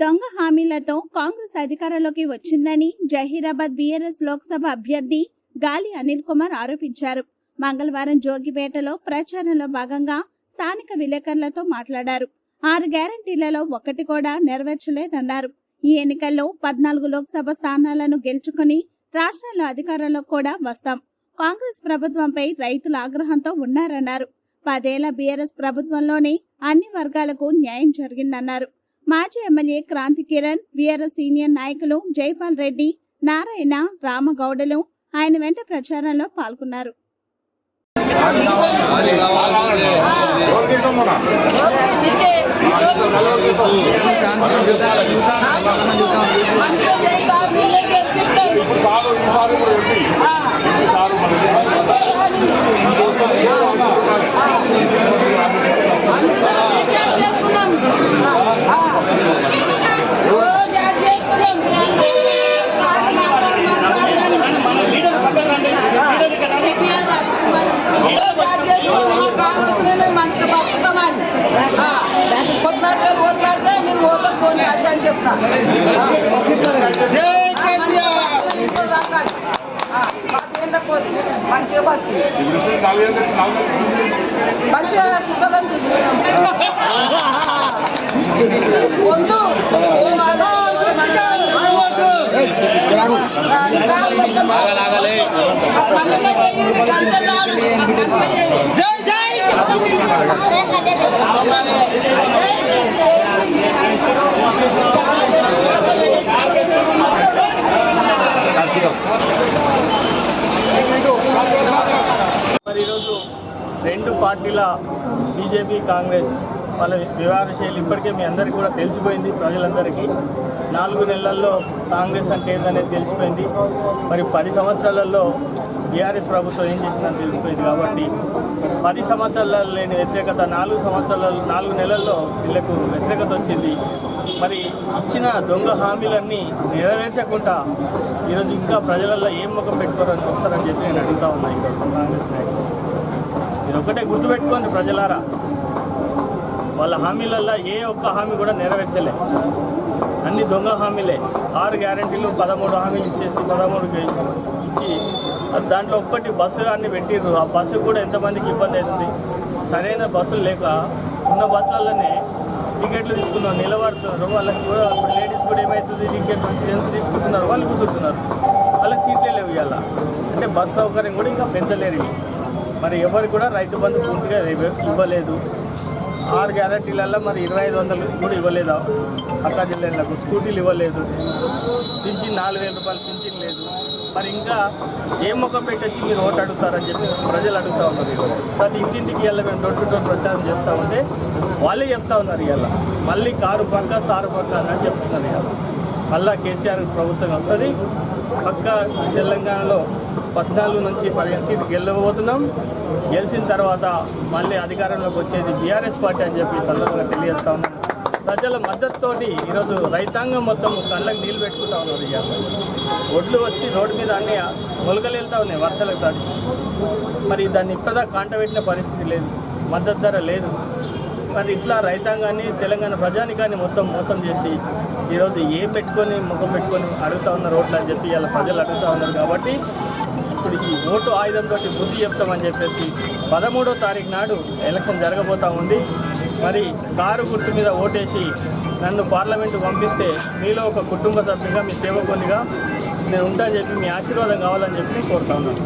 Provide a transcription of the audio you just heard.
దొంగ హామీలతో కాంగ్రెస్ అధికారంలోకి వచ్చిందని జహీరాబాద్ బీఆర్ఎస్ లోక్సభ అభ్యర్థి గాలి అనిల్ కుమార్ ఆరోపించారు. మంగళవారం జోగిపేటలో ప్రచారంలో భాగంగా స్థానిక విలేకరులతో మాట్లాడారు. ఆరు గ్యారంటీలలో ఒకటి కూడా నెరవేర్చలేదన్నారు. ఈ ఎన్నికల్లో పద్నాలుగు లోక్సభ స్థానాలను గెలుచుకుని రాష్ట్రంలో అధికారంలో కూడా వస్తాం. కాంగ్రెస్ ప్రభుత్వంపై రైతుల ఆగ్రహంతో ఉన్నారన్నారు. పదేళ్ళ బీఆర్ఎస్ ప్రభుత్వంలోనే అన్ని వర్గాలకు న్యాయం జరిగిందన్నారు. మాజీ MLA Kranthi Kiran BRS senior నాయకులు జైపాల్ రెడ్డి నారాయణ రామగౌడలు ఆయన వెంట ప్రచారంలో పాల్గొన్నారు. కొట్లాడితే ఓట్లాడితే నేను ఓటర్ అది అని చెప్తా. పదేళ్ళ పోదు మంచిగా బతుకు మంచిగా సుఖం తీసుకున్నాం వద్దు. మంచిగా చేయండి అంత చాలు. మంచిగా చేయండి మరి ఈరోజు రెండు పార్టీల బీజేపీ కాంగ్రెస్ వాళ్ళ వ్యవహార శైలి ఇప్పటికే మీ అందరికీ కూడా తెలిసిపోయింది ప్రజలందరికీ. నాలుగు నెలల్లో కాంగ్రెస్ అంటే ఏందనేది తెలిసిపోయింది. మరి పది సంవత్సరాలలో బీఆర్ఎస్ ప్రభుత్వం ఏం చేసిందని తెలిసిపోయింది కాబట్టి పది సంవత్సరాలలో లేని వ్యతిరేకత నాలుగు సంవత్సరాల నాలుగు నెలల్లో వీళ్ళకు వ్యతిరేకత వచ్చింది. మరి ఇచ్చిన దొంగ హామీలన్నీ నెరవేర్చకుండా ఈరోజు ఇంకా ప్రజలలో ఏం ముఖం పెట్టుకోరని వస్తారని చెప్పి నేను అడుగుతా ఉన్నా ఈరోజు కాంగ్రెస్ నాయకులు. మీరు ఒకటే గుర్తుపెట్టుకోండి ప్రజలారా. వాళ్ళ హామీలల్లో ఏ ఒక్క హామీ కూడా నెరవేర్చలే. అన్ని దొంగ హామీలే. ఆరు గ్యారంటీలు పదమూడు హామీలు ఇచ్చేసి పదమూడు ఇచ్చి దాంట్లో ఒక్కటి బస్సు అన్ని పెట్టిర్రు. ఆ బస్సు కూడా ఎంతమందికి ఇబ్బంది అవుతుంది? సరైన బస్సులు లేక ఉన్న బస్సులలోనే టికెట్లు తీసుకున్నారు నిలబడుతున్నారు వాళ్ళకి కూడా లేడీస్ కూడా ఏమవుతుంది టికెట్ జెంట్స్ తీసుకుంటున్నారు. వాళ్ళు కూర్చుంటున్నారు. వాళ్ళకి సీట్లే లేవు ఇవాళ. అంటే బస్సు సౌకర్యం కూడా ఇంకా పెంచలేరు. మరి ఎవరికి కూడా రైతు బంధు పూర్తిగా ఇవ్వలేదు. ఆరు గ్యారెంటీలలో మరి ఇరవై ఐదు వందలు కూడా ఇవ్వలేదు. పక్కా జిల్లాలకు స్కూటీలు ఇవ్వలేదు. పింఛన్ నాలుగు వేల రూపాయలు పింఛన్ లేదు. మరి ఇంకా ఏ ముఖం పెట్టొచ్చి మీరు ఓటు అడుగుతారని చెప్పి ప్రజలు అడుగుతూ ఉన్నారు ఈరోజు. ప్రతి ఇంటింటికి వెళ్ళి మేము డోర్ టు డోర్ ప్రచారం చేస్తూ ఉంటే వాళ్ళే చెప్తా ఉన్నారు ఇవాళ. మళ్ళీ కారు పక్క సారు పక్క అని చెప్తున్నారు ఇవాళ. మళ్ళా కేసీఆర్ ప్రభుత్వం వస్తుంది. పక్క తెలంగాణలో పద్నాలుగు నుంచి పదిహేను సీట్లు గెలవబోతున్నాం. గెలిచిన తర్వాత మళ్ళీ అధికారంలోకి వచ్చేది బీఆర్ఎస్ పార్టీ అని చెప్పి సందర్భంగా తెలియజేస్తా ఉన్నాం. ప్రజల మద్దతుతోటి ఈరోజు రైతాంగం మొత్తం కళ్ళకు నీళ్ళు పెట్టుకుంటా ఉన్నారు ఇక. ఒడ్లు వచ్చి రోడ్డు మీద అన్ని మొలకలు వెళ్తా ఉన్నాయి వర్షాలకు తడిచి మరి దాన్ని ఇప్పటిదా కాంట పెట్టిన పరిస్థితి లేదు మద్దతు ధర లేదు. మరి ఇట్లా రైతాంగాన్ని తెలంగాణ ప్రజానికాన్ని మొత్తం మోసం చేసి ఈరోజు ఏం పెట్టుకొని ముఖం పెట్టుకొని అడుగుతా ఉన్నారు రోడ్లు అని చెప్పి ఇలా ప్రజలు అడుగుతా ఉన్నారు కాబట్టి ఇప్పుడు ఓటు ఆయుధంతో బుద్ధి చెప్తామని చెప్పేసి పదమూడో తారీఖు నాడు ఎలక్షన్ జరగబోతా ఉంది. మరి కారు గుర్తు మీద ఓటేసి నన్ను పార్లమెంటు పంపిస్తే మీలో ఒక కుటుంబ సభ్యునిగా మీ సేవకునిగా నేను ఉంటానని చెప్పి మీ ఆశీర్వాదం కావాలని చెప్పి కోరుతా ఉన్నాను.